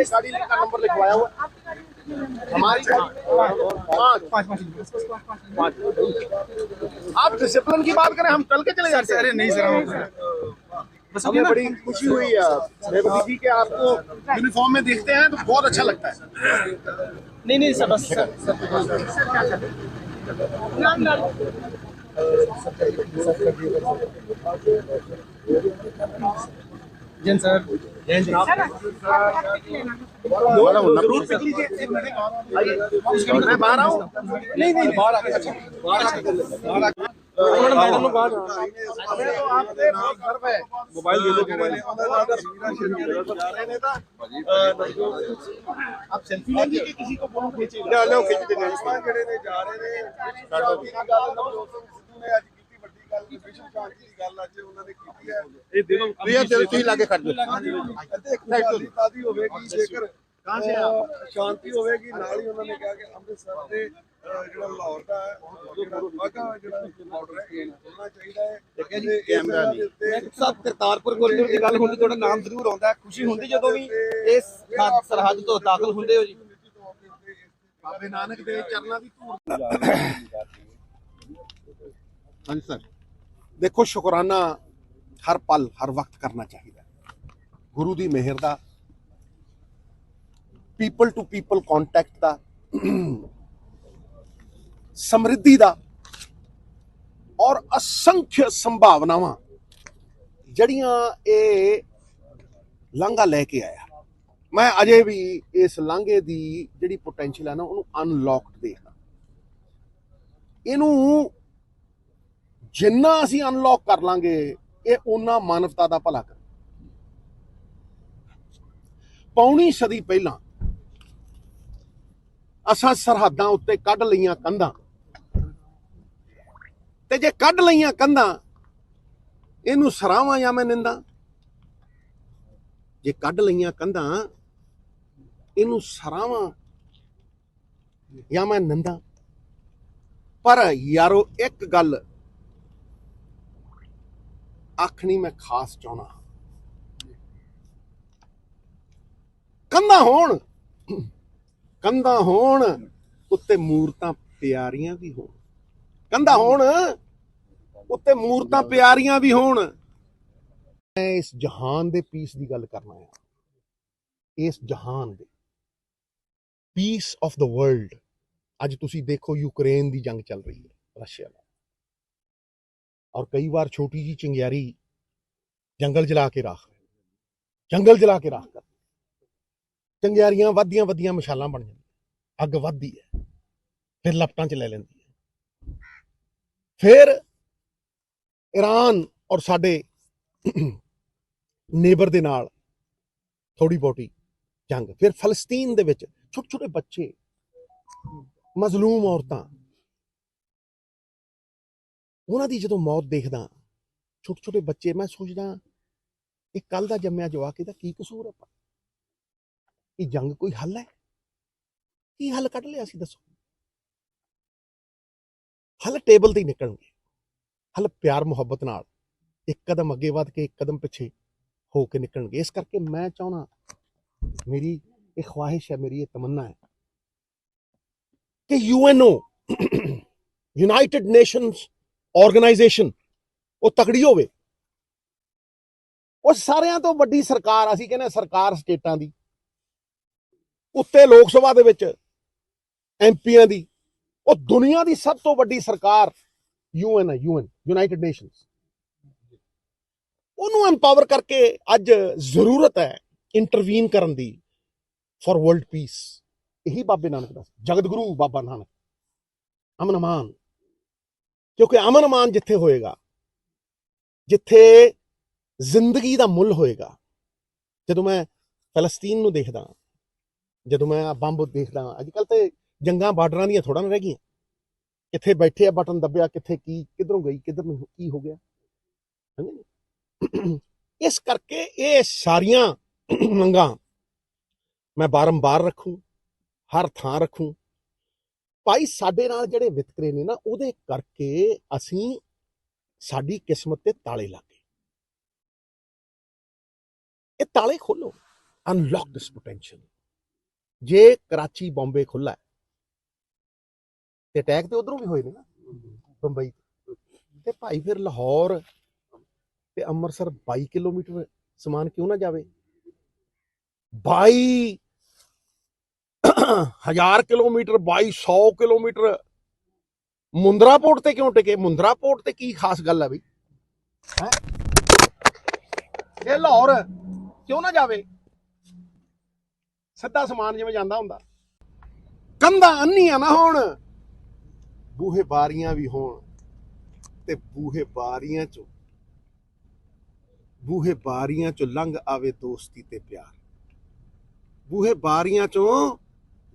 मेरी गाड़ी का नंबर लिखवाया हुआ हमारी गाड़ी पाँच पाँच आप डिसिप्लिन की बात करें हम चल के चले जाते हैं अरे नहीं सर बस हमें बड़ी खुशी हुई है जी के आपको यूनिफॉर्म में देखते हैं तो बहुत अच्छा लगता है नहीं नहीं सर बस सर जैन सर जरूर पिक लीजिए एक मिनट आइए मैं बाहर आऊँ नहीं नहीं बाहर आ गए बाहर आ गए मैडम लोग बाहर हमें तो आपसे बहुत गर्व है मोबाइल दे दो मोबाइल आप सेल्फी लेंगे कि किसी को फोटो खींचेगा ਲਿਓ ਖਿੱਚ ਦੇ ਨੇ ਜਿਹੜੇ ਨੇ ਜਾ ਰਹੇ ਨੇ ਸ਼ਾਂਤੀ ਦੀ ਗੱਲ ਨਵਜੋਤ ਸਿੰਘ ਸਿੱਧੂ ਨੇ ਅੱਜ ਕੀਤੀ ਗੱਲ ਵਿਸ਼ਵ ਸ਼ਾਂਤੀ ਦੀ ਗੱਲ ਅੱਜ ਉਹਨਾਂ ਨੇ ਕੀਤੀ ਹੈ। ਇਹ ਦੇ ਦੋ ਪ੍ਰਿਆ ਦਿਲ ਤੁਸੀਂ ਲਾਗੇ ਖੜ ਜਾਓ। ਅਤੇ ਖੁਸ਼ਹਾਲੀ ਤਾਦੀ ਹੋਵੇਗੀ ਜੇਕਰ ਅਹ, ਸ਼ਾਂਤੀ ਹੋਵੇਗੀ ਨਾਲ ਹੀ ਉਹਨਾਂ ਨੇ ਕਿਹਾ ਕਿ ਅੰਮ੍ਰਿਤਸਰ ਦੇ ਅਹ, ਜਿਹੜਾ ਲਾਹੌਰ ਦਾ ਹੈ, ਜਿਹੜਾ ਵਾਹਗਾ ਜਿਹੜਾ ਬਾਰਡਰ ਹੈ ਹੋਣਾ ਚਾਹੀਦਾ ਹੈ। ਕਿ ਕੈਮਰਾ ਨਹੀਂ। ਸਾਹਿਬ ਕਰਤਾਰਪੁਰ ਕੋਰੀਡੋਰ ਦੀ ਗੱਲ ਹੁੰਦੀ ਤੁਹਾਡਾ ਨਾਮ ਜ਼ਰੂਰ ਆਉਂਦਾ ਹੈ। ਖੁਸ਼ੀ ਹੁੰਦੀ ਜਦੋਂ ਵੀ ਇਸ ਹੱਦ ਸਰਹੱਦ ਤੋਂ ਦਾਖਲ ਹੁੰਦੇ ਹੋ ਜੀ। ਬਾਬੇ ਨਾਨਕ ਦੇ ਚਰਨਾਂ ਦੀ ਧੂੜ। ਹਾਂਜੀ ਸਰ। ਦੇਖੋ, ਸ਼ੁਕਰਾਨਾ ਹਰ ਪਲ, ਹਰ ਵਕਤ ਕਰਨਾ ਚਾਹੀਦਾ। ਗੁਰੂ ਦੀ ਮਿਹਰ ਦਾ ਪੀਪਲ ਟੂ ਪੀਪਲ ਕੰਟੈਕਟ ਦਾ, ਸਮਰਿੱਧੀ ਦਾ ਔਰ ਅਸੰਖਿਆ ਸੰਭਾਵਨਾਵਾਂ ਜਿਹੜੀਆਂ ਇਹ ਲਾਂਘਾ ਲੈ ਕੇ ਆਇਆ। ਮੈਂ ਅਜੇ ਵੀ ਇਸ ਲਾਂਘੇ ਦੀ ਜਿਹੜੀ ਪੋਟੈਂਸ਼ੀਅਲ ਹੈ ਨਾ, ਉਹਨੂੰ ਅਨਲੌਕਡ ਦੇਖਦਾ। ਇਹਨੂੰ ਜਿੰਨਾ ਅਸੀਂ ਅਨਲੌਕ ਕਰ ਲਾਂਗੇ, ਇਹ ਉਹਨਾਂ ਮਾਨਵਤਾ ਦਾ ਭਲਾ ਕਰ। ਪੌਣੀ ਸਦੀ ਪਹਿਲਾਂ ਅਸਾਂ ਸਰਹੱਦਾਂ ਉੱਤੇ ਕੱਢ ਲਈਆਂ ਕੰਧਾਂ। ਤੇ ਜੇ ਕੱਢ ਲਈਆਂ ਕੰਧਾਂ, ਇਹਨੂੰ ਸਰਾਵਾਂ ਜਾਂ ਮੈਂ ਨਿੰਦਾ? ਜੇ ਕੱਢ ਲਈਆਂ ਕੰਧਾਂ, ਇਹਨੂੰ ਸਰਾਵਾਂ ਜਾਂ ਮੈਂ ਨਿੰਦਾ? ਪਰ ਯਾਰੋ, ਇੱਕ ਗੱਲ ਆਖਣੀ ਮੈਂ ਖਾਸ ਚਾਹਣਾ ਕੰਧਾਂ ਹੋਣ। ਕੰਧਾਂ ਹੋਣ, ਉੱਤੇ ਮੂਰਤਾਂ ਪਿਆਰੀਆਂ ਵੀ ਹੋਣ। ਕੰਧਾਂ ਹੋਣ, ਉੱਤੇ ਮੂਰਤਾਂ ਪਿਆਰੀਆਂ ਵੀ ਹੋਣ। ਮੈਂ ਇਸ ਜਹਾਨ ਦੇ ਪੀਸ ਦੀ ਗੱਲ ਕਰਨਾ ਆ ਇਸ ਜਹਾਨ ਦੇ ਪੀਸ ਆਫ ਦਾ ਵਰਲਡ ਅੱਜ ਤੁਸੀਂ ਦੇਖੋ ਯੂਕਰੇਨ ਦੀ ਜੰਗ ਚੱਲ ਰਹੀ ਹੈ, ਰਸ਼ੀਆ ਨਾਲ। ਔਰ ਕਈ ਵਾਰ ਛੋਟੀ ਜੀ ਚਿੰਗਿਆਰੀ ਜੰਗਲ ਜਲਾ ਕੇ ਰਾਖ ਜੰਗਲ ਜਲਾ ਕੇ ਰਾਖ ਕਰ ਚੰਗਿਆਰੀਆਂ ਵੱਧਦੀਆਂ ਵੱਧਦੀਆਂ ਮਸ਼ਾਲਾਂ ਬਣ ਜਾਂਦੀਆਂ ਅੱਗ ਵੱਧਦੀ ਹੈ। ਫਿਰ ਲਪਟਾਂ 'ਚ ਲੈ ਲੈਂਦੀ ਹੈ। ਫਿਰ ਈਰਾਨ ਔਰ ਸਾਡੇ ਨੇਬਰ ਦੇ ਨਾਲ ਥੋੜੀ ਬਹੁਤੀ ਜੰਗ। ਫਿਰ ਫਲਸਤੀਨ ਦੇ ਵਿੱਚ ਛੋਟੇ ਛੋਟੇ ਬੱਚੇ, ਮਜ਼ਲੂਮ ਔਰਤਾਂ ਉਹਨਾਂ ਦੀ ਜਦੋਂ ਮੌਤ ਦੇਖਦਾ ਛੋਟੇ ਛੋਟੇ ਬੱਚੇ, ਮੈਂ ਸੋਚਦਾ, ਇਹ ਕੱਲ ਦਾ ਜੰਮਿਆ ਜਵਾਕ, ਇਹਦਾ ਕੀ ਕਸੂਰ ਹੈ ਇਹ ਜੰਗ ਕੋਈ ਹੱਲ ਹੈ? ਕੀ ਹੱਲ ਕੱਢ ਲਿਆ ਸੀ, ਦੱਸੋ? ਹੱਲ ਟੇਬਲ ਤੇ ਹੀ ਨਿਕਲਣਗੇ। ਹੱਲ ਪਿਆਰ, ਮੁਹੱਬਤ ਨਾਲ। ਇੱਕ ਕਦਮ ਅੱਗੇ ਵੱਧ ਕੇ, ਇੱਕ ਕਦਮ ਪਿੱਛੇ ਹੋ ਕੇ ਨਿਕਲਣਗੇ। ਇਸ ਕਰਕੇ ਮੈਂ ਚਾਹਣਾ ਮੇਰੀ ਇਹ ਖਵਾਹਿਸ਼ ਹੈ, ਮੇਰੀ ਇਹ ਤਮੰਨਾ ਹੈ ਕਿ ਯੂਐਨਓ ਯੂਨਾਈਟਿਡ ਨੇਸ਼ਨਸ ਆਰਗੇਨਾਈਜੇਸ਼ਨ ਉਹ ਤਕੜੀ ਹੋਵੇ। ਉਹ ਸਾਰਿਆਂ ਤੋਂ ਵੱਡੀ ਸਰਕਾਰ, ਅਸੀਂ ਕਹਿੰਦੇ ਸਰਕਾਰ ਸਟੇਟਾਂ ਦੀ। ਉੱਤੇ ਲੋਕ ਸਭਾ ਦੇ ਵਿੱਚ ਐਮਪੀਆਂ ਦੀ, ਉਹ ਦੁਨੀਆ ਦੀ ਸਭ ਤੋਂ ਵੱਡੀ ਸਰਕਾਰ ਯੂਐਨ ਹੈ ਯੂਐਨ ਯੂਨਾਈਟਿਡ ਨੇਸ਼ਨਸ। ਉਹਨੂੰ ਐਮਪਾਵਰ ਕਰਕੇ ਅੱਜ ਜ਼ਰੂਰਤ ਹੈ ਇੰਟਰਵੀਨ ਕਰਨ ਦੀ ਫॉर ਵਰਲਡ ਪੀਸ ਇਹੀ ਬਾਬੇ ਨਾਨਕ ਦਾ ਜਗਤ ਗੁਰੂ ਬਾਬਾ ਨਾਨਕ, ਅਮਨ ਅਮਾਨ ਕਿਉਂਕਿ ਅਮਨ ਮਾਨ ਜਿੱਥੇ ਹੋਏਗਾ, ਜਿੱਥੇ ਜ਼ਿੰਦਗੀ ਦਾ ਮੁੱਲ ਹੋਏਗਾ, ਜਦੋਂ ਮੈਂ ਫਲਸਤੀਨ ਨੂੰ ਦੇਖਦਾ ਜਦੋਂ ਮੈਂ ਆਹ ਬੰਬ ਦੇਖਦਾ ਅੱਜ ਕੱਲ ਤੇ ਜੰਗਾਂ ਬਾਰਡਰਾਂ ਦੀਆਂ ਥੋੜਾ ਨਾ ਰਹਿ ਗਈਆਂ। ਕਿੱਥੇ ਬੈਠੇ ਆ ਬਟਨ ਦੱਬਿਆ, ਕਿੱਥੇ ਕੀ, ਕਿੱਧਰੋਂ ਗਈ, ਕਿੱਧਰ ਨੂੰ ਕੀ ਹੋ ਗਿਆ ਸਮਝੇ ਇਸ ਕਰਕੇ ਇਹ ਸਾਰੀਆਂ ਮੰਗਾਂ ਮੈਂ ਬਾਰੰਬਾਰ ਰੱਖੂੰ, ਹਰ ਥਾਂ ਰੱਖੂੰ ਭਾਈ ਸਾਡੇ ਨਾਲ ਜਿਹੜੇ ਵਿਤਕਰੇ ਨੇ ਨਾ, ਉਹਦੇ ਕਰਕੇ ਅਸੀਂ ਸਾਡੀ ਕਿਸਮਤ ਤੇ ਤਾਲੇ ਲੱਗ। ਗਏ ਇਹ ਤਾਲੇ ਖੋਲੋ। ਅਨਲੌਕ ਦਿਸ ਪੋਟੈਂਸ਼ੀਅਲ ਜੇ ਕਰਾਚੀ, ਬੰਬੇ ਖੁੱਲਾ ਤੇ ਅਟੈਕ ਤੇ ਉਧਰੋਂ ਵੀ ਹੋਏ ਨੇ ਨਾ, ਬੰਬਈ ਤੋਂ। ਤੇ ਭਾਈ ਫਿਰ ਲਾਹੌਰ ਤੇ ਅੰਮ੍ਰਿਤਸਰ 22 ਕਿਲੋਮੀਟਰ ਸਮਾਨ ਕਿਉਂ ਨਾ ਜਾਵੇ? 22 ਹਜ਼ਾਰ ਕਿਲੋਮੀਟਰ 2200 ਕਿਲੋਮੀਟਰ। ਮੁੰਦਰਾ ਪੋਰਟ ਤੇ ਕਿਉਂ ਟਿਕੇ? ਮੁੰਦਰਾ ਪੋਰਟ ਤੇ ਕੀ ਖਾਸ ਗੱਲ ਹੈ ਬਈ? ਇਹ ਲਾਹੌਰ ਕਿਉਂ ਨਾ ਜਾਵੇ? ਸਿੱਧਾ ਸਮਾਨ ਜਿਵੇਂ ਜਾਂਦਾ ਹੁੰਦਾ। ਕੰਧਾਂ ਅੰਨੀਆਂ ਨਾ ਹੋਣ। ਬੂਹੇ ਬਾਰੀਆਂ ਵੀ ਹੋਣ ਤੇ ਬੂਹੇ ਬਾਰੀਆਂ ਚੋਂ ਬੂਹੇ ਬਾਰੀਆਂ ਚੋਂ ਲੰਘ ਆਵੇ ਦੋਸਤੀ ਤੇ ਪਿਆਰ। ਬੂਹੇ ਬਾਰੀਆਂ ਚੋਂ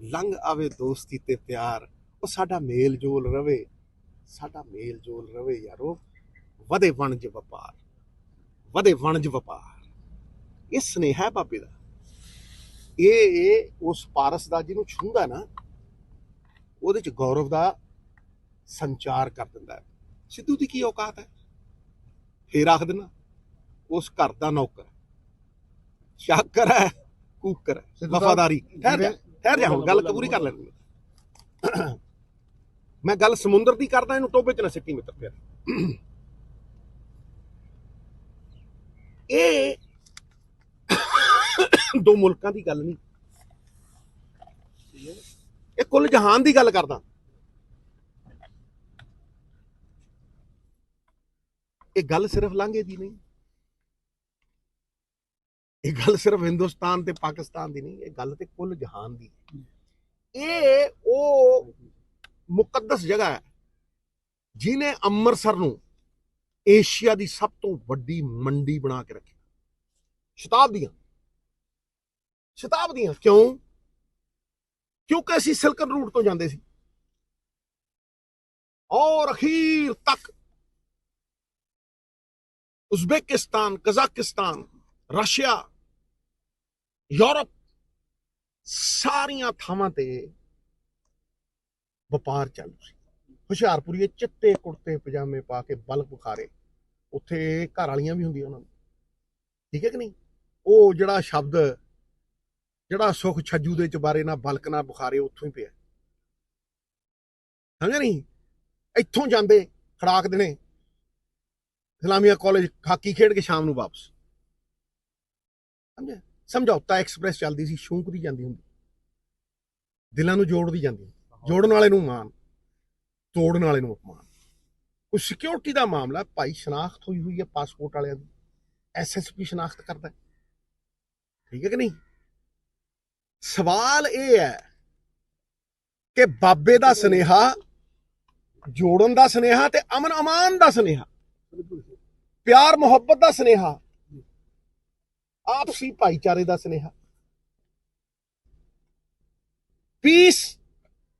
ਲੰਘ ਆਵੇ ਦੋਸਤੀ ਤੇ ਪਿਆਰ ਉਹ ਸਾਡਾ ਮੇਲ ਜੋਲ ਰਵੇ। ਸਾਡਾ ਮੇਲ ਜੋਲ ਰਵੇ ਯਾਰੋ ਵਧੇ ਵਣਜ ਵਪਾਰ ਵਧੇ ਵਣਜ ਵਪਾਰ। ਇਹ ਸਨੇਹਾ ਹੈ ਬਾਬੇ ਦਾ। ਇਹ ਉਸ ਪਾਰਸ ਦਾ ਜਿਹਨੂੰ ਛੂੰਦਾ ਨਾ ਉਹਦੇ ਚ ਗੌਰਵ ਦਾ ਸੰਚਾਰ ਕਰ ਦਿੰਦਾ ਸਿੱਧੂ ਦੀ ਕੀ ਔਕਾਤ ਹੈ? ਫੇਰ ਆਖ ਦੇਣਾ ਉਸ ਘਰ ਦਾ ਨੌਕਰ। ਸ਼ਾਕਰ ਹੈ ਕੂਕਰ ਹੈ ਵਫਾਦਾਰੀ। ਠਹਿਰ ਠਹਿਰ ਜਾ ਹੁਣ ਗੱਲ ਪੂਰੀ ਕਰ ਲੈਣੀ ਮੈਂ ਗੱਲ ਸਮੁੰਦਰ ਦੀ ਕਰਦਾ ਇਹਨੂੰ ਟੋਬੇ ਚ ਨਾ ਸਿੱਟੀ ਮਿੱਤਰ ਫਿਰ ਇਹ ਦੋ ਮੁਲਕਾਂ ਦੀ ਗੱਲ ਨਹੀਂ। ਇਹ ਕੁੱਲ ਜਹਾਨ ਦੀ ਗੱਲ ਕਰਦਾ। ਇਹ ਗੱਲ ਸਿਰਫ ਲਾਂਘੇ ਦੀ ਨਹੀਂ। ਇਹ ਗੱਲ ਸਿਰਫ ਹਿੰਦੁਸਤਾਨ ਤੇ ਪਾਕਿਸਤਾਨ ਦੀ ਨਹੀਂ, ਇਹ ਗੱਲ ਤੇ ਕੁੱਲ ਜਹਾਨ ਦੀ ਹੈ। ਇਹ ਉਹ ਮੁਕੱਦਸ ਜਗ੍ਹਾ ਹੈ ਜਿਨੇ ਅੰਮ੍ਰਿਤਸਰ ਨੂੰ ਏਸ਼ੀਆ ਦੀ ਸਭ ਤੋਂ ਵੱਡੀ ਮੰਡੀ ਬਣਾ ਕੇ ਰੱਖੀ ਸ਼ਤਾਬਦੀਆਂ ਸ਼ਤਾਬਦੀਆਂ ਕਿਉਂ? ਕਿਉਂਕਿ ਅਸੀਂ ਸਿਲਕਨ ਰੂਟ ਤੋਂ ਜਾਂਦੇ ਸੀ। ਔਰ ਅਖੀਰ ਤੱਕ ਉਜ਼ਬੇਕਿਸਤਾਨ, ਕਜ਼ਾਕਿਸਤਾਨ, ਰਸ਼ੀਆ ਯੂਰਪ ਸਾਰੀਆਂ ਥਾਵਾਂ ਤੇ ਵਪਾਰ ਚੱਲੂ ਸੀ। ਹੁਸ਼ਿਆਰਪੁਰੀਏ ਚਿੱਟੇ ਕੁੜਤੇ, ਪਜਾਮੇ ਪਾ ਕੇ ਬਲਕ ਬੁਖਾਰੇ ਉੱਥੇ ਘਰ ਵਾਲੀਆਂ ਵੀ ਹੁੰਦੀਆਂ ਉਹਨਾਂ ਨੂੰ। ਠੀਕ ਹੈ ਕਿ ਨਹੀਂ? ਉਹ ਜਿਹੜਾ ਸ਼ਬਦ, ਜਿਹੜਾ ਸੁਖ ਛੱਜੂ ਦੇ ਚਬਾਰੇ ਨਾਲ ਬਲਕ ਨਾਲ ਬੁਖਾਰੇ ਉੱਥੋਂ ਹੀ ਪਿਆ। ਸਮਝਿਆ ਨਹੀਂ? ਇੱਥੋਂ ਜਾਂਦੇ ਖੜਾਕ ਦੇਣੇ। ਇਸਲਾਮੀਆ ਕਾਲਜ ਹਾਕੀ ਖੇਡ ਕੇ ਸ਼ਾਮ ਨੂੰ ਵਾਪਸ। ਸਮਝਿਆ? ਸਮਝੌਤਾ ਐਕਸਪ੍ਰੈਸ ਚੱਲਦੀ ਸੀ ਸ਼ੌਂਕਦੀ ਜਾਂਦੀ ਹੁੰਦੀ। ਦਿਲਾਂ ਨੂੰ ਜੋੜਦੀ ਜਾਂਦੀ ਜੋੜਨ ਵਾਲੇ ਨੂੰ ਮਾਨ ਤੋੜਨ ਵਾਲੇ ਨੂੰ ਅਪਮਾਨ। ਕੋਈ ਸਿਕਿਉਰਿਟੀ ਦਾ ਮਾਮਲਾ, ਭਾਈ ਸ਼ਨਾਖਤ ਹੋਈ ਹੋਈ ਹੈ ਪਾਸਪੋਰਟ ਵਾਲਿਆਂ ਦੀ। ਐਸਐਸਪੀ ਸ਼ਨਾਖਤ ਕਰਦਾ ਠੀਕ ਹੈ ਕਿ ਨਹੀਂ? ਸਵਾਲ ਇਹ ਹੈ ਕਿ ਬਾਬੇ ਦਾ ਸਨੇਹਾ, ਜੋੜਨ ਦਾ ਸਨੇਹਾ ਤੇ ਅਮਨ ਅਮਾਨ ਦਾ ਸਨੇਹਾ, ਪਿਆਰ ਮੁਹੱਬਤ ਦਾ ਸਨੇਹਾ ਆਪਸੀ ਭਾਈਚਾਰੇ ਦਾ ਸਨੇਹਾ। ਪੀਸ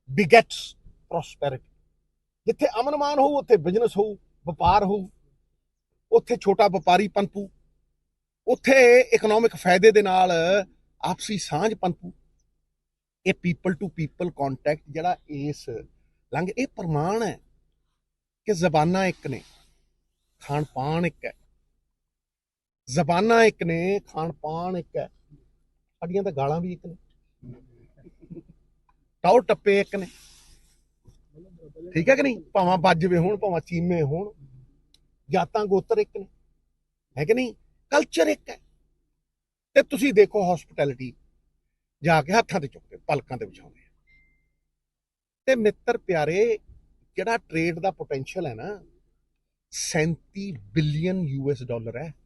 ਬਿਗੇਟਸ ਪ੍ਰੋਸਪੈਰਿਟੀ ਜਿੱਥੇ ਅਮਨ ਹੋਊ, ਉੱਥੇ ਬਿਜ਼ਨਸ ਹੋਊ, ਵਪਾਰ ਹੋਊ, ਉੱਥੇ ਛੋਟਾ ਵਪਾਰੀ ਪਨਪੂ, ਉੱਥੇ ਇਕਨੋਮਿਕ ਫਾਇਦੇ ਦੇ ਨਾਲ ਆਪਸੀ ਸਾਂਝ ਪਨਪੂ। ਇਹ ਪੀਪਲ ਟੂ ਪੀਪਲ ਕੰਟੈਕਟ ਜਿਹੜਾ ਇਸ ਲੰਘ, ਇਹ ਪ੍ਰਮਾਣ ਹੈ ਕਿ ਜ਼ਬਾਨਾਂ ਇੱਕ ਨੇ ਖਾਣ ਪਾਣ ਇੱਕ ਹੈ। ਜ਼ਬਾਨਾਂ ਇੱਕ ਨੇ, ਖਾਣ ਪਾਣ ਇੱਕ ਹੈ। ਸਾਡੀਆਂ ਤਾਂ ਗਾਲਾਂ ਵੀ ਇੱਕ ਨੇ। ਟਾਉ ਟੱਪੇ ਇੱਕ ਨੇ। ਠੀਕ ਹੈ ਕਿ ਨਹੀਂ? ਭਾਵਾਂ ਬਾਜਵੇ ਹੋਣ, ਭਾਵਾਂ ਚੀਮੇ ਹੋਣ। ਜਾਤਾਂ ਗੋਤਰ ਇੱਕ ਨੇ। ਹੈ ਕਿ ਨਹੀਂ? ਕਲਚਰ ਇੱਕ ਹੈ। ਤੇ ਤੁਸੀਂ ਦੇਖੋ ਹਸਪਿਟੈਲਿਟੀ ਜਾ ਕੇ ਹੱਥਾਂ ਤੇ ਚੁੱਕਦੇ ਪਲਕਾਂ ਤੇ ਵਿਛਾਉਂਦੇ ਆ ਤੇ ਮਿੱਤਰ ਪਿਆਰੇ, ਜਿਹੜਾ ਟ੍ਰੇਡ ਦਾ ਪੋਟੈਂਸ਼ੀਅਲ ਹੈ ਨਾ 37 ਬਿਲੀਅਨ ਯੂਐਸ ਡਾਲਰ ਹੈ।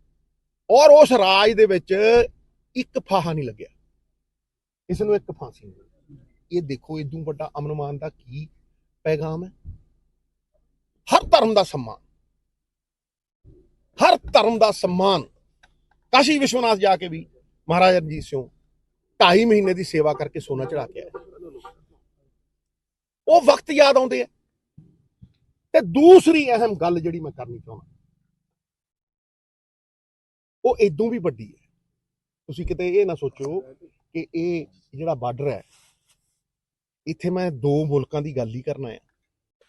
ਔਰ ਉਸ ਰਾਜ ਦੇ ਵਿੱਚ ਇੱਕ ਫਾਹਾ ਨਹੀਂ ਲੱਗਿਆ। ਇਸ ਨੂੰ ਇੱਕ ਫਾਂਸੀ ਨਹੀਂ ਇਹ ਦੇਖੋ ਇਦੋਂ ਵੱਡਾ ਅਮਨਮਾਨ ਦਾ ਕੀ ਪੈਗਾਮ ਹੈ? ਹਰ ਧਰਮ ਦਾ ਸਨਮਾਨ। ਹਰ ਧਰਮ ਦਾ ਸਨਮਾਨ। ਕਾਸ਼ੀ ਵਿਸ਼ਵਨਾਥ ਜਾ ਕੇ ਵੀ ਮਹਾਰਾਜਾ ਰਣਜੀਤ ਸਿੰਘ ਢਾਈ ਮਹੀਨੇ ਦੀ ਸੇਵਾ ਕਰਕੇ ਸੋਨਾ ਚੜਾ ਕੇ ਆਇਆ ਉਹ ਵਕਤ ਯਾਦ ਆਉਂਦੇ ਆ। ਤੇ ਦੂਸਰੀ ਅਹਿਮ ਗੱਲ ਜਿਹੜੀ ਮੈਂ ਕਰਨੀ ਚਾਹੁੰਦਾ ਉਹ ਇਦੋਂ ਵੀ ਵੱਡੀ ਹੈ। ਤੁਸੀਂ ਕਿਤੇ ਇਹ ਨਾ ਸੋਚੋ ਕਿ ਇਹ ਜਿਹੜਾ ਬਾਰਡਰ ਹੈ, ਇੱਥੇ ਮੈਂ ਦੋ ਮੁਲਕਾਂ ਦੀ ਗੱਲ ਹੀ ਕਰਨਾ ਹੈ।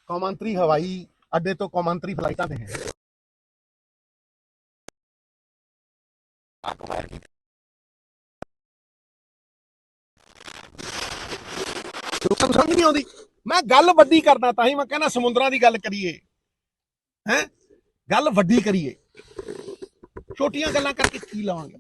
ਕੌਮਾਂਤਰੀ ਹਵਾਈ ਅੱਡੇ ਤੋਂ ਕੌਮਾਂਤਰੀ ਫਲਾਈਟਾਂ ਤੇ ਹੈ। ਲੋਕਾਂ ਨੂੰ ਸਮਝ ਨਹੀਂ ਆਉਂਦੀ? ਮੈਂ ਗੱਲ ਵੱਡੀ ਕਰਦਾ ਤਾਂ ਹੀ ਮੈਂ ਕਹਿੰਦਾ ਸਮੁੰਦਰਾਂ ਦੀ ਗੱਲ ਕਰੀਏ। ਹੈ? ਗੱਲ ਵੱਡੀ ਕਰੀਏ। ਛੋਟੀਆਂ ਗੱਲਾਂ ਕਰਕੇ ਕੀ ਲਾਵਾਂਗੇ?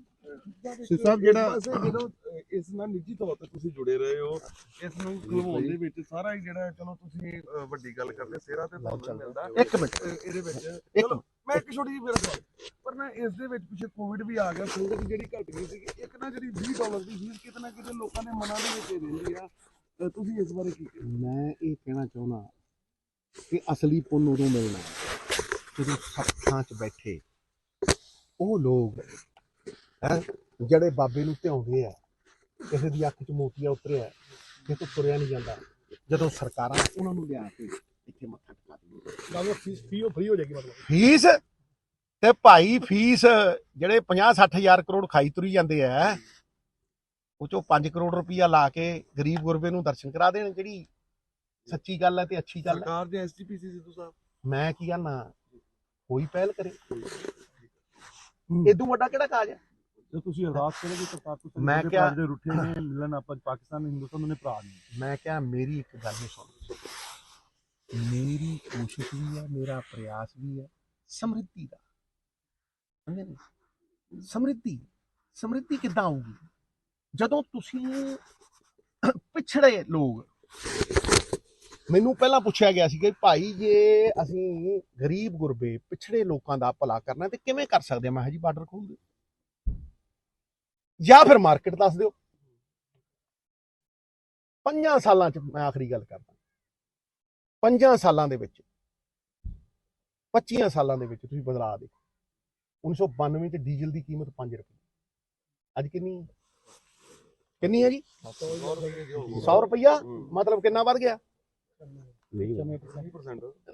ਸਾਹਿਬ ਜਿਹੜਾ ਜਦੋਂ ਇਸ ਨਾਲ ਨਿੱਜੀ ਤੌਰ ਤੇ ਤੁਸੀਂ ਜੁੜੇ ਰਹੇ ਹੋ ਇਸ ਨੂੰ ਖਲਵਾਉਣ ਦੇ ਵਿੱਚ ਸਾਰਾ ਹੀ ਜਿਹੜਾ ਚਲੋ ਤੁਸੀਂ ਵੱਡੀ ਗੱਲ ਕਰਦੇ ਸਿਹਰਾ ਤੇ ਤੁਹਾਨੂੰ ਮਿਲਦਾ। ਇੱਕ ਮਿੰਟ। ਇਹਦੇ ਵਿੱਚ ਇੱਕ ਚਲੋ ਮੈਂ ਇੱਕ ਛੋਟੀ ਜਿਹੀ ਮੇਰਾ ਸਵਾਲ ਪਰ ਨਾ ਇਸ ਦੇ ਵਿੱਚ ਪਿੱਛੇ ਕੋਵਿਡ ਵੀ ਆ ਗਿਆ ਸੰਗਤ ਜਿਹੜੀ ਘਟ ਗਈ ਸੀ ਇੱਕ ਨਾ ਜਿਹੜੀ 20 ਡਾਲਰ ਦੀ ਫੀਸ ਕਿਤੇ ਨਾ ਕਿਤੇ ਲੋਕਾਂ ਦੇ ਮਨਾਂ ਦੇ ਵਿੱਚ ਇਹ ਰਹਿੰਦੀ ਆ। ਤੁਸੀਂ ਇਸ ਬਾਰੇ ਕੀ ਕਹਿੰਦੇ ਮੈਂ ਇਹ ਕਹਿਣਾ ਚਾਹੁੰਦਾ ਕਿ ਅਸਲੀ ਪੁੰਨ ਉਦੋਂ ਮਿਲਣਾ ਜਦੋਂ ਸੱਥਾਂ 'ਚ ਬੈਠੇ ਉਹ ਲੋਕ ਹੈ ਜਿਹੜੇ ਬਾਬੇ ਨੂੰ ਧਿਆਉਂਦੇ ਆ ਕਿਸੇ ਦੀ ਅੱਖ 'ਚ ਮੋਤੀਆ ਉਤਰਿਆ ਕਿਸੇ ਤੋਂ ਤੁਰਿਆ ਨਹੀਂ ਜਾਂਦਾ ਜਦੋਂ ਸਰਕਾਰਾਂ ਉਹਨਾਂ ਨੂੰ ਲਿਆ ਕੇ ਇੱਥੇ ਮੱਥਾ ਟਿਕਾ ਦਿੰਦੀਆਂ। ਮਤਲਬ ਫੀਸ ਫੀ ਫ੍ਰੀ ਹੋ ਜਾਏਗੀ ਮਤਲਬ। ਫੀਸ? ਤੇ ਭਾਈ ਫੀਸ ਜਿਹੜੇ 50 60 ਹਜ਼ਾਰ ਕਰੋੜ ਖਾਈ ਤੁਰੀ ਜਾਂਦੇ ਆ ਉਹ ਚੋਂ 5 ਕਰੋੜ ਰੁਪਈਆ ਲਾ ਕੇ ਗਰੀਬ ਗੁਰਬੇ ਨੂੰ ਦਰਸ਼ਨ ਕਰਾ ਦੇਣ ਜਿਹੜੀ ਸੱਚੀ ਗੱਲ ਹੈ ਤੇ ਅੱਛੀ ਗੱਲ ਹੈ। ਸਰਕਾਰ ਦੇ ਐਸਜੀਪੀਸੀ ਸਿੱਧੂ ਸਾਹਿਬ। ਮੈਂ ਕੀ ਕਹਿਣਾ ਕੋਈ ਪਹਿਲ ਕਰੇ। ਇਦੋਂ ਵੱਡਾ ਕਿਹੜਾ ਕਾਜ ਹੈ? ਜੇ ਤੁਸੀਂ ਅਰਦਾਸ ਕਰੋਗੇ ਕਰਤਾਰਪੁਰ ਸਾਹਿਬ ਮੈਂ ਦੇ ਕਿਹਾ- ਦੇ ਰੁੱਠੇ ਨੇ ਮਿਲਣ ਆਪਾਂ ਪਾਕਿਸਤਾਨ ਹਿੰਦੁਸਤਾਨ ਦੋਨੇ ਭਰਾ ਨੇ। ਮੈਂ ਕਿਹਾ ਮੇਰੀ ਇੱਕ ਗੱਲ ਨੂੰ ਸੁਣ ਮੇਰੀ ਕੋਸ਼ਿਸ਼ ਵੀ ਹੈ ਮੇਰਾ ਪ੍ਰਯਾਸ ਵੀ ਹੈ ਸਮਰਿੱਧੀ ਦਾ। ਸਮਝੇ ਨੀ? ਸਮਰਿੱਧੀ ਸਮਰਿੱਧੀ ਕਿੱਦਾਂ ਆਊਗੀ ਜਦੋਂ ਤੁਸੀਂ ਪਿਛੜੇ ਲੋਕ ਮੈਨੂੰ ਪਹਿਲਾਂ ਪੁੱਛਿਆ ਗਿਆ ਸੀ ਕਿ ਭਾਈ ਜੇ ਅਸੀਂ ਗਰੀਬ ਗੁਰਬੇ ਪਿਛੜੇ ਲੋਕਾਂ ਦਾ ਭਲਾ ਕਰਨਾ ਤੇ ਕਿਵੇਂ ਕਰ ਸਕਦੇ ਮੈਂ ਕਿਹਾ ਜੀ ਬਾਰਡਰ ਖੋਲ ਦਿਓ। ਜਾਂ ਫਿਰ ਮਾਰਕੀਟ ਦੱਸ ਦਿਓ। ਪੰਜਾਂ ਸਾਲਾਂ ਚ ਮੈਂ ਆਖਰੀ ਗੱਲ ਕਰਦਾ। ਪੰਜਾਂ ਸਾਲਾਂ ਦੇ ਵਿੱਚ 25 ਸਾਲਾਂ ਦੇ ਵਿੱਚ ਤੁਸੀਂ ਬਦਲਾਅ ਦੇਖੋ। 1992 ਚ ਡੀਜ਼ਲ ਦੀ ਕੀਮਤ 5 ਰੁਪਏ। ਅੱਜ ਕਿੰਨੀ ਕਿੰਨੀ ਹੈ ਜੀ? 100 ਰੁਪਇਆ ਮਤਲਬ ਕਿੰਨਾ ਵੱਧ ਗਿਆ?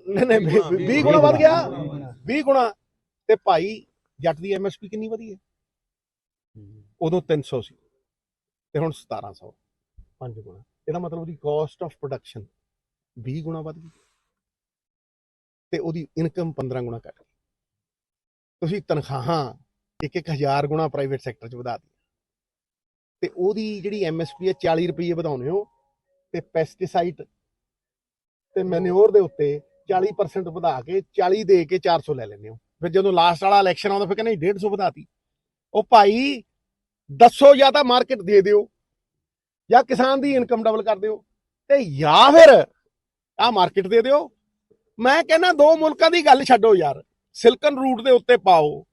ਨਹੀਂ ਨਹੀਂ 20 ਗੁਣਾ। ਵੱਧ ਗਿਆ। 20 ਗੁਣਾ। ਤੇ ਭਾਈ ਜੱਟ ਦੀ ਐਮਐਸਪੀ ਕਿੰਨੀ ਵਧੀ ਹੈ? ਉਦੋਂ 300 ਸੀ ਤੇ ਹੁਣ 1700 ਪੰਜ ਗੁਣਾ। ਇਹਦਾ ਮਤਲਬ ਉਹਦੀ ਕਾਸਟ ਆਫ ਪ੍ਰੋਡਕਸ਼ਨ 20 ਗੁਣਾ ਵੱਧ ਗਈ। ਤੇ ਉਹਦੀ ਇਨਕਮ 15 ਗੁਣਾ ਘਟ ਗਈ। ਤੁਸੀਂ ਤਨਖਾਹਾਂ ਇੱਕ ਇੱਕ ਹਜ਼ਾਰ ਗੁਣਾ ਪ੍ਰਾਈਵੇਟ ਸੈਕਟਰ 'ਚ ਵਧਾ ਦਿੱਤੀ ਤੇ ਉਹਦੀ ਜਿਹੜੀ ਐਮਐਸਪੀ ਹੈ 40 ਰੁਪਏ ਵਧਾਉਣੇ ਹੋ। ਤੇ ਪੈਸਟੀਸਾਈਡ ਤੇ ਮੈਨਿਓਰ ਦੇ ਉੱਤੇ 40% ਵਧਾ ਕੇ 40 ਦੇ ਕੇ 400 ਲੈ ਲੈਂਦੇ ਹੋ। ਫਿਰ ਜਦੋਂ ਲਾਸਟ ਵਾਲਾ ਇਲੈਕਸ਼ਨ ਆਉਂਦਾ, ਫਿਰ ਕਹਿੰਦੇ 150 ਵਧਾਤੀ। ਉਹ ਭਾਈ ਦੱਸੋ ਜਾਂ ਤਾਂ ਮਾਰਕੀਟ ਦੇ ਦਿਓ, ਜਾਂ ਕਿਸਾਨ ਦੀ ਇਨਕਮ ਡਬਲ ਕਰ ਦਿਓ, ਤੇ ਜਾਂ ਫਿਰ ਆ ਮਾਰਕੀਟ ਦੇ ਦਿਓ। ਮੈਂ ਕਹਿੰਦਾ ਦੋ ਮੁਲਕਾਂ ਦੀ ਗੱਲ ਛੱਡੋ ਯਾਰ, ਸਿਲਕਨ ਰੂਟ ਦੇ ਉੱਤੇ ਪਾਓ,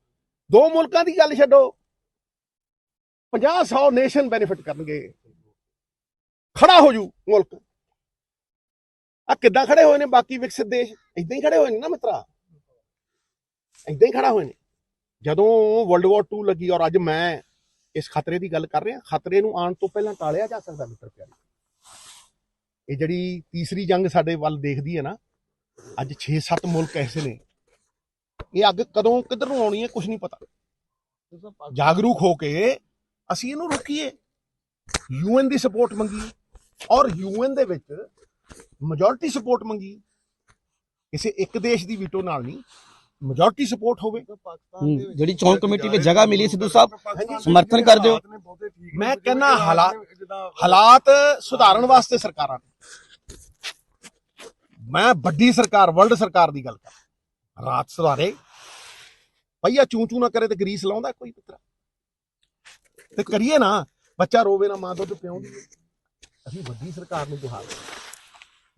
ਦੋ ਮੁਲਕਾਂ ਦੀ ਗੱਲ ਛੱਡੋ। 50 100 ਨੇਸ਼ਨ ਬੈਨੀਫਿਟ ਕਰਨਗੇ। ਖੜਾ ਹੋ ਜੂ ਮੁਲਕ। ਆ ਕਿੱਦਾਂ ਖੜੇ ਹੋਏ ਨੇ ਬਾਕੀ ਵਿਕਸਿਤ ਦੇਸ਼? ਇਦਾਂ ਹੀ ਖੜੇ ਹੋਏ ਨੇ ਨਾ ਮਿੱਤਰਾ। ਇਦਾਂ ਹੀ ਖੜਾ ਹੋਏ ਨੇ। ਜਦੋਂ ਵਰਲਡ ਵਾਰ 2 ਲੱਗੀ ਔਰ ਅੱਜ ਮੈਂ ਇਸ ਖਤਰੇ ਦੀ ਗੱਲ ਕਰ ਰਿਹਾ, ਖਤਰੇ ਨੂੰ ਆਉਣ ਤੋਂ ਪਹਿਲਾਂ ਟਾਲਿਆ ਜਾ ਸਕਦਾ ਮਿੱਤਰ ਪਿਆਰੇ। ਇਹ ਜਿਹੜੀ ਤੀਸਰੀ ਜੰਗ ਸਾਡੇ ਵੱਲ ਦੇਖਦੀ ਹੈ ਨਾ, ਅੱਜ 6-7 ਮੁਲਕ ਐਸੇ ਨੇ। ਇਹ ਅੱਗ ਕਦੋਂ, ਕਿੱਧਰ ਨੂੰ ਆਉਣੀ ਹੈ ਕੁਝ ਨਹੀਂ ਪਤਾ। ਜਾਗਰੂਕ ਹੋ ਕੇ ਅਸੀਂ ਇਹਨੂੰ ਰੋਕੀਏ। ਯੂਐਨ ਦੀ ਸਪੋਰਟ ਮੰਗੀਏ। ਔਰ ਯੂਐਨ ਦੇ ਵਿੱਚ ਮੈਜੋਰਟੀ ਸਪੋਰਟ ਮੰਗੀ। ਕਿਸੇ ਇੱਕ ਦੇਸ਼ ਦੀ ਵੀਟੋ ਨਾਲ ਨਹੀਂ। ਮੈਜੋਰਟੀ ਸਪੋਰਟ ਹੋਵੇ। ਜਿਹੜੀ ਚੋਣ ਕਮੇਟੀ ਵਿੱਚ ਜਗ੍ਹਾ ਮਿਲੀ ਸਿੱਧੂ ਸਾਹਿਬ, ਸਮਰਥਨ ਕਰ ਦਿਓ। ਹਾਲਾਤ ਨੇ ਬਹੁਤੇ ਠੀਕ ਨੇ, ਮੈਂ ਕਹਿੰਦਾ ਹਾਲਾਤ- ਹਾਲਾਤ ਸੁਧਾਰਨ ਵਾਸਤੇ ਸਰਕਾਰਾਂ ਨੇ। ਮੈਂ ਵੱਡੀ ਸਰਕਾਰ ਵਰਲਡ ਸਰਕਾਰ ਦੀ ਗੱਲ ਕਰ ਰਾਤ ਸੁਧਾਰੇ। ਭਈਆ ਚੂੰ ਚੂੰ ਨਾ ਕਰੇ ਤੇ ਗਰੀਸ ਲਾਉਂਦਾ ਕੋਈ ਪੁੱਤਰਾ। ਤੇ ਕਰੀਏ ਨਾ ਬੱਚਾ ਰੋਵੇ ਨਾ ਮਾਂ ਦੁੱਧ ਪਿਆਉਂਦੀ ਅਸੀਂ ਵੱਡੀ ਸਰਕਾਰ ਨੂੰ ਗੁਹਾਰ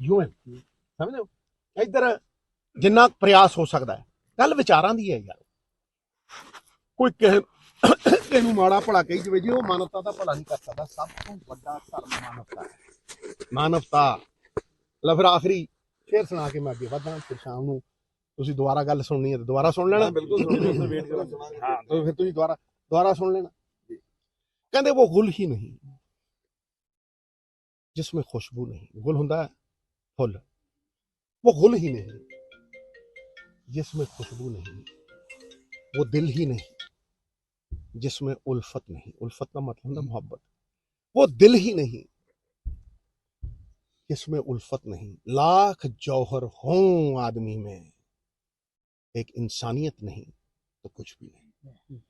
ਯੂਐਨ ਸਮਝਦੇ ਹੋ? ਇੱਧਰ ਜਿੰਨਾ ਪ੍ਰਯਾਸ ਹੋ ਸਕਦਾ ਹੈ। ਗੱਲ ਵਿਚਾਰਾਂ ਦੀ ਹੈ ਯਾਰ। ਕੋਈ ਕਿਸੇ ਕਿਸੇ ਮਾੜਾ ਭਲਾ ਕਹੀ ਜਵੇ ਜੀ ਉਹ ਮਾਨਵਤਾ ਦਾ ਭਲਾ ਨਹੀਂ ਕਰ ਸਕਦਾ। ਸਭ ਤੋਂ ਵੱਡਾ ਧਰਮ ਮਾਨਵਤਾ ਹੈ। ਮਾਨਵਤਾ। ਲੈ ਫਿਰ ਆਖਰੀ ਸ਼ੇਰ ਸੁਣਾ ਕੇ ਮੈਂ ਅੱਗੇ ਵਧਾਂ ਫਿਰ ਸ਼ਾਮ ਨੂੰ ਤੁਸੀਂ ਦੁਬਾਰਾ ਗੱਲ ਸੁਣਨੀ ਹੈ ਤੇ ਦੁਬਾਰਾ ਸੁਣ ਲੈਣਾ। ਬਿਲਕੁਲ ਸੁਣ ਲੈਣਾ ਵੇਟ ਕਰਾਂ ਸੁਣਾਂਗੇ ਹਾਂ ਤਾਂ ਫਿਰ ਤੁਸੀਂ ਦੁਬਾਰਾ ਦੁਬਾਰਾ ਸੁਣ ਲੈਣਾ। ਕਹਿੰਦੇ ਉਹ ਗੁਲ ਹੀ ਨਹੀਂ। ਜਿਸ ਵਿੱਚ ਖੁਸ਼ਬੂ ਨਹੀਂ। ਗੁਲ ਹੁੰਦਾ ਹੈ ਫੁੱਲ वो गुल ही नहीं जिसमें खुशबू नहीं वो दिल ही नहीं जिसमें उल्फत नहीं उल्फत का मतलब होता है मोहब्बत वो दिल ही नहीं जिसमें उल्फत नहीं लाख जौहर हों आदमी में एक इंसानियत नहीं तो कुछ भी नहीं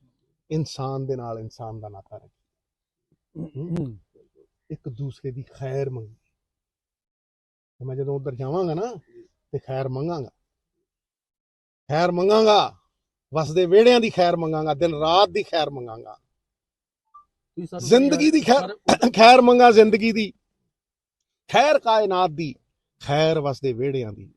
ਇਨਸਾਨ ਦੇ ਨਾਲ ਇਨਸਾਨ ਦਾ ਨਾਤਾ ਰੱਖੀ ਇੱਕ ਦੂਸਰੇ ਦੀ ਖੈਰ ਮੰਗੀ ਤੇ ਮੈਂ ਜਦੋਂ ਉਧਰ ਜਾਵਾਂਗਾ ਨਾ ਤੇ ਖੈਰ ਮੰਗਾਂਗਾ। ਖੈਰ ਮੰਗਾਂਗਾ। ਵਸਦੇ ਵਿਹੜਿਆਂ ਦੀ ਖੈਰ ਮੰਗਾਂਗਾ ਦਿਨ ਰਾਤ ਦੀ ਖੈਰ ਮੰਗਾਂਗਾ। ਜ਼ਿੰਦਗੀ ਦੀ ਖੈਰ ਖੈਰ ਮੰਗਾ ਜ਼ਿੰਦਗੀ ਦੀ। ਖੈਰ ਕਾਇਨਾਤ ਦੀ ਖੈਰ ਵਸਦੇ ਵਿਹੜਿਆਂ ਦੀ।